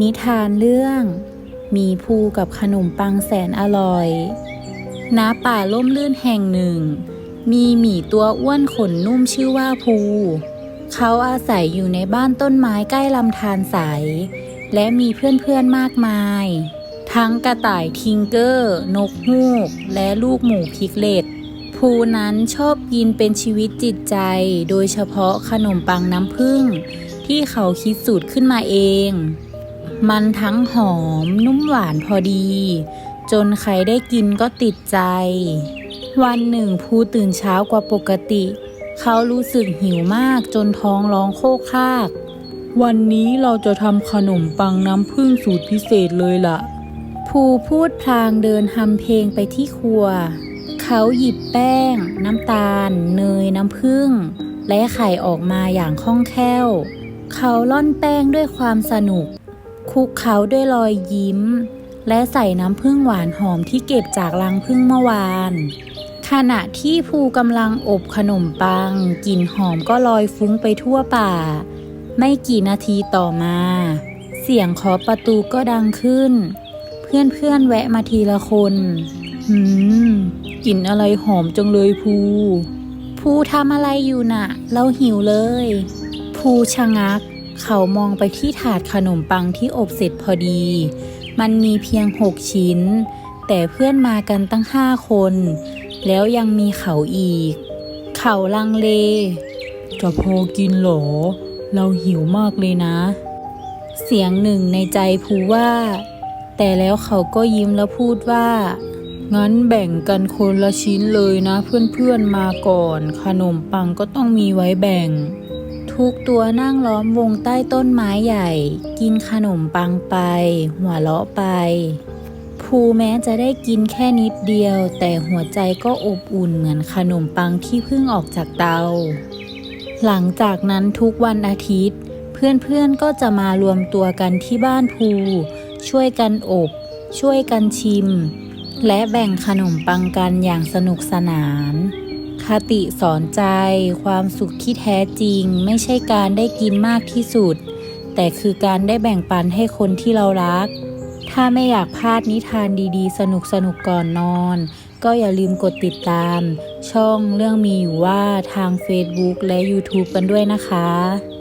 นิทานเรื่อง มีภูกับขนมปังแสนอร่อย ณ ป่าล่มลื่นแห่งหนึ่ง มีหมีตัวอ้วนขนนุ่มชื่อว่าภู เขาอาศัยอยู่ในบ้านต้นไม้ใกล้ลำธารใส และมีเพื่อนๆมากมาย ทั้งกระต่ายทิงเกอร์ นกฮูก และลูกหมูพิกเลตภูนั้นชอบกินเป็นชีวิตจิตใจ โดยเฉพาะขนมปังน้ำผึ้งที่เขาคิดสูตรขึ้นมาเอง มันทั้งหอมนุ่มหวานพอดี จนใครได้กินก็ติดใจ วันหนึ่งภูตื่นเช้ากว่าปกติ เขารู้สึกหิวมากจนท้องร้องโคกคาก วันนี้เราจะทำขนมปังน้ำผึ้งสูตรพิเศษเลยล่ะ ภูพูดพลางเดินทำเพลงไปที่ครัว เขาหยิบแป้ง น้ำตาล เนยน้ำผึ้งและไข่ออกมาอย่างคล่องแคล่ว เขาล่อนแป้งด้วยความสนุก คลุกเขาด้วยรอยยิ้ม และใส่น้ำผึ้งหวานหอมที่เก็บจากรังผึ้งเมื่อวาน ขณะที่ภูกำลังอบขนมปังกลิ่นหอมก็ลอยฟุ้งไปทั่วป่า ไม่กี่นาทีต่อมา เสียงเคาะประตูก็ดังขึ้น เพื่อนๆแวะมาทีละคนหืมกลิ่นอะไรหอมจังเลยภูภูทำอะไรอยู่น่ะ เราหิวเลย ภูชะงัก เขามองไปที่ถาดขนมปังที่อบเสร็จพอดี มันมีเพียงหกชิ้น แต่เพื่อนมากันตั้งห้าคน แล้วยังมีเขาอีก เขาลังเล จะพอกินเหรอ เราหิวมากเลยนะ เสียงหนึ่งในใจภูว่า แต่แล้วเขาก็ยิ้มแล้วพูดว่า งั้นแบ่งกันคนละชิ้นเลยนะ เพื่อนๆมาก่อน ขนมปังก็ต้องมีไว้แบ่ง ทุกตัวนั่งล้อมวงใต้ต้นไม้ใหญ่ กินขนมปังไป หัวเราะไป ภูแม้จะได้กินแค่นิดเดียว แต่หัวใจก็อบอุ่นเหมือนขนมปังที่เพิ่งออกจากเตา หลังจากนั้นทุกวันอาทิตย์ เพื่อนๆก็จะมารวมตัวกันที่บ้านภู ช่วยกันอบ ช่วยกันชิม และแบ่งขนมปังกันอย่างสนุกสนาน คติสอนใจ ความสุขที่แท้จริง ไม่ใช่การได้กินมากที่สุด แต่คือการได้แบ่งปันให้คนที่เรารัก ถ้าไม่อยากพลาดนิทานดีๆ สนุกๆก่อนนอน ก็อย่าลืมกดติดตาม ช่องเรื่องมีอยู่ว่าทาง Facebook และ YouTube กันด้วยนะคะ